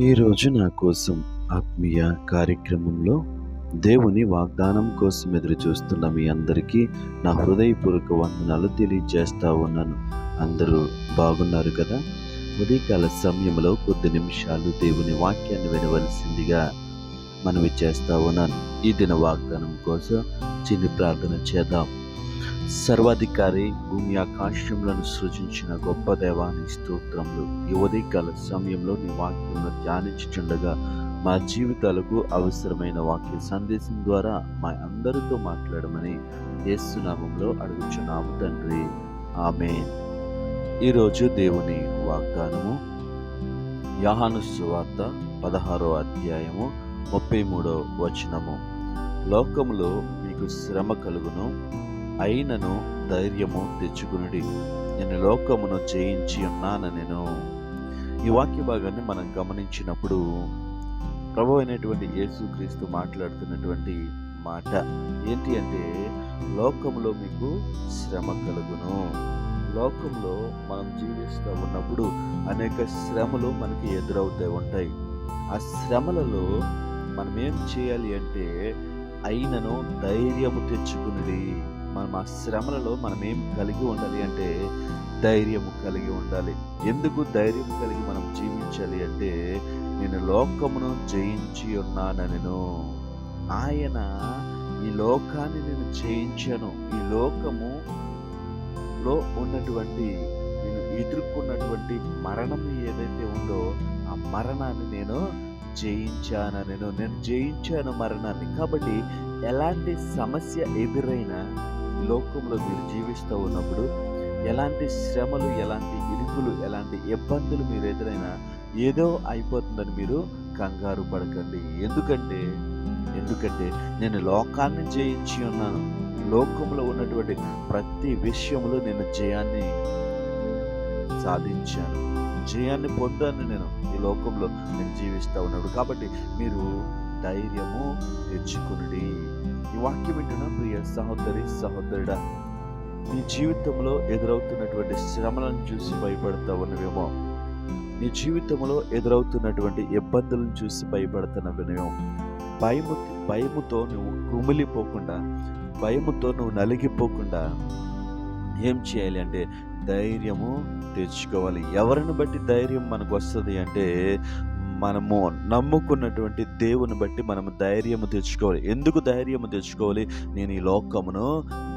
ఈరోజు నా కోసం ఆత్మీయ కార్యక్రమంలో దేవుని వాగ్దానం కోసం ఎదురు చూస్తున్న మీ అందరికీ నా హృదయపూర్వక వందనాలు తెలియజేస్తా ఉన్నాను. అందరూ బాగున్నారు కదా? ఉదయకాల సమయంలో కొద్ది నిమిషాలు దేవుని వాక్యాన్ని వినవలసిందిగా మనవి చేస్తా ఉన్నాను. ఈ దిన వాగ్దానం కోసం చిన్ని ప్రార్థన చేద్దాం. సర్వాధికారి భూమి ఆకాశములను సృజించిన గొప్ప దేవాని స్తోత్రములు. ఈ ఉదయకాల సమయంలో నీ వాక్యంలో ధ్యానించుచుండగా మా జీవితాలకు అవసరమైన వాక్య సందేశం ద్వారా మా అందరితో మాట్లాడమని యేసునామంలో అడుగుచున్నాము తండ్రి. ఆమె ఈరోజు దేవుని వాగ్దానము యాహాను సువార్త పదహారో అధ్యాయము ముప్పై మూడో వచనము. లోకములో మీకు శ్రమ కలుగును అయినను ధైర్యము తెచ్చుకునుడి. నేను లోకమును జయించి ఉన్నాను నేను. ఈ వాక్య భాగాన్ని మనం గమనించినప్పుడు ప్రభు అయినటువంటి యేసుక్రీస్తు మాట్లాడుతున్నటువంటి మాట ఏంటి అంటే లోకంలో మీకు శ్రమ కలుగును. లోకంలో మనం జీవిస్తూ ఉన్నప్పుడు అనేక శ్రమలు మనకి ఎదురవుతూ ఉంటాయి. ఆ శ్రమలలో మనం ఏం చేయాలి అంటే అయినను ధైర్యము తెచ్చుకుని మనం ఆ శ్రమలలో మనం ఏం కలిగి ఉండాలి అంటే ధైర్యము కలిగి ఉండాలి. ఎందుకు ధైర్యం కలిగి మనం జీవించాలి అంటే నేను లోకమును జయించి ఉన్నాను నేను. ఆయన ఈ లోకాన్ని నేను జయించాను. ఈ లోకము లో ఉన్నటువంటి నేను ఎదుర్కొన్నటువంటి మరణం ఏదైతే ఉందో ఆ మరణాన్ని నేను జయించాను నేను. నేను జయించాను మరణాన్ని. కాబట్టి ఎలాంటి సమస్య ఎదురైనా లోకంలో మీరు జీవిస్తూ ఉన్నప్పుడు ఎలాంటి శ్రమలు ఎలాంటి ఇరుకులు ఎలాంటి ఇబ్బందులు మీరు ఎదురైనా ఏదో అయిపోతుందని మీరు కంగారు పడకండి. ఎందుకంటే ఎందుకంటే నేను లోకాన్ని జయించి ఉన్నాను. లోకంలో ఉన్నటువంటి ప్రతి విషయంలో నేను జయాన్ని సాధించాను. జయాన్ని పొందాను నేను. ఈ లోకంలో నేను జీవిస్తూ ఉన్నాడు కాబట్టి మీరు ధైర్యము తెచ్చుకుని ఈ వాక్యం వింటున్న ప్రియ సహోదరి సహోదరుడా నీ జీవితంలో ఎదురవుతున్నటువంటి శ్రమలను చూసి భయపడతా ఉన్నవేమో. నీ జీవితంలో ఎదురవుతున్నటువంటి ఇబ్బందులను చూసి భయపడుతున్నవేమో భయము భయముతో నువ్వు కుమిలిపోకుండా భయముతో నువ్వు నలిగిపోకుండా ఏం చేయాలి అంటే ధైర్యము తెచ్చుకోవాలి. ఎవరిని బట్టి ధైర్యం మనకు వస్తుంది అంటే మనము నమ్ముకున్నటువంటి దేవుని బట్టి మనము ధైర్యము తెచ్చుకోవాలి. ఎందుకు ధైర్యము తెచ్చుకోవాలి? నేను ఈ లోకమును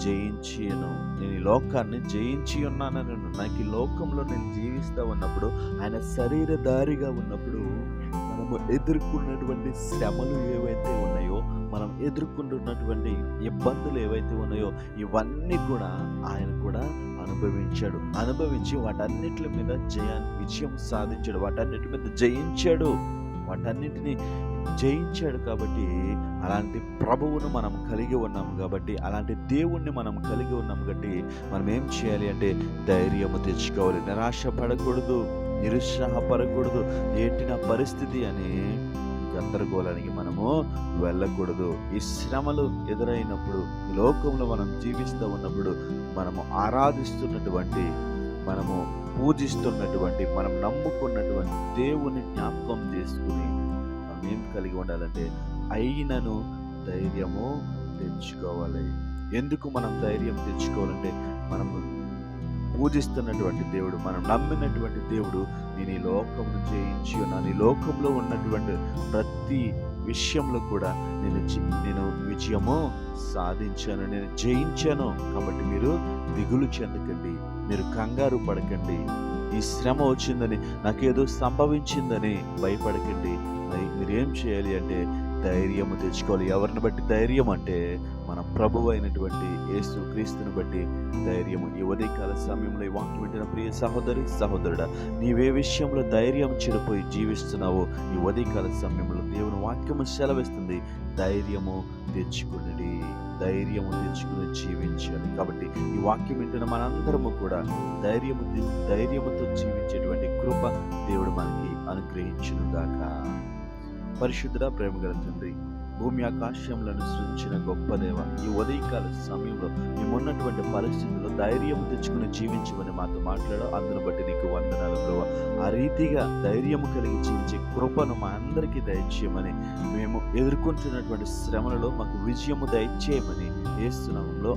జయించాను నేను ఈ లోకాన్ని జయించి ఉన్నానని నాకు ఈ లోకంలో నేను జీవిస్తూ ఉన్నప్పుడు ఆయన శరీరధారిగా ఉన్నప్పుడు మనము ఎదుర్కొన్నటువంటి శ్రమలు ఏవైతే ఉన్నాయో మనం ఎదుర్కొంటున్నటువంటి ఇబ్బందులు ఏవైతే ఉన్నాయో ఇవన్నీ కూడా ఆయన కూడా అనుభవించాడు. అనుభవించి వాటన్నిటి మీద జయాన్ని విజయం సాధించాడు. వాటన్నిటి మీద జయించాడు. వాటన్నిటిని జయించాడు కాబట్టి అలాంటి ప్రభువును మనం కలిగి ఉన్నాము కాబట్టి అలాంటి దేవుణ్ణి మనం కలిగి ఉన్నాము కాబట్టి మనం ఏం చేయాలి అంటే ధైర్యము తెచ్చుకోవాలి. నిరాశ పడకూడదు నిరుత్సాహపడకూడదు. ఏంటి నా పరిస్థితి అని గందరగోళానికి మనము వెళ్ళకూడదు. ఈ శ్రమలు ఎదురైనప్పుడు ఈ లోకంలో మనం జీవిస్తూ ఉన్నప్పుడు మనము ఆరాధిస్తున్నటువంటి మనము పూజిస్తున్నటువంటి మనం నమ్ముకున్నటువంటి దేవుని జ్ఞాపకం చేసుకుని మనం ఏం కలిగి ఉండాలంటే అయినను ధైర్యము తెచ్చుకోవాలి. ఎందుకు మనం ధైర్యం తెచ్చుకోవాలంటే మనము పూజిస్తున్నటువంటి దేవుడు మనం నమ్మినటువంటి దేవుడు నేను ఈ లోకమును జయించి ఉన్నాను ఈ లోకంలో ఉన్నటువంటి ప్రతి విషయంలో కూడా నేను నేను విజయము సాధించాను నేను జయించాను. కాబట్టి మీరు దిగులు చెందకండి మీరు కంగారు పడకండి. ఈ శ్రమ వచ్చిందని నాకేదో సంభవించిందని భయపడకండి. మీరేం చేయాలి అంటే ధైర్యము తెచ్చుకోవాలి. ఎవరిని బట్టి ధైర్యం అంటే మన ప్రభు అయినటువంటి యేసు క్రీస్తుని బట్టి ధైర్యము. ఈ ఉదయకాల సమయంలో ఈ వాక్యం వింటున్న ప్రియ సహోదరి సహోదరుడా నీవే విషయంలో ధైర్యం చెడిపోయి జీవిస్తున్నావో. ఈ ఉదయకాల సమయంలో దేవుని వాక్యము సెలవిస్తుంది. ధైర్యము తెచ్చుకుని ధైర్యము తెచ్చుకుని జీవించాలి. కాబట్టి ఈ వాక్యం వింటున్న మనందరము కూడా ధైర్యము ధైర్యముతో జీవించేటువంటి కృప దేవుడు మనకి అనుగ్రహించునుగాక. గాక పరిశుద్ధ ప్రేమ గల తండ్రి భూమి ఆకాశములను సృష్టించిన గొప్ప దేవ ఈ ఉదయకాల సమయంలో మేమున్నటువంటి పరిస్థితుల్లో ధైర్యం తెచ్చుకుని జీవించమని మాతో మాట్లాడో అందును బట్టి నీకు వందనాలు ప్రభా. ఆ రీతిగా ధైర్యము కలిగి జీవించే కృపను మా అందరికీ దయచేయమని మేము ఎదుర్కొంటున్నటువంటి శ్రమలలో మాకు విజయము దయచేయమని ఏస్తున్నామంలో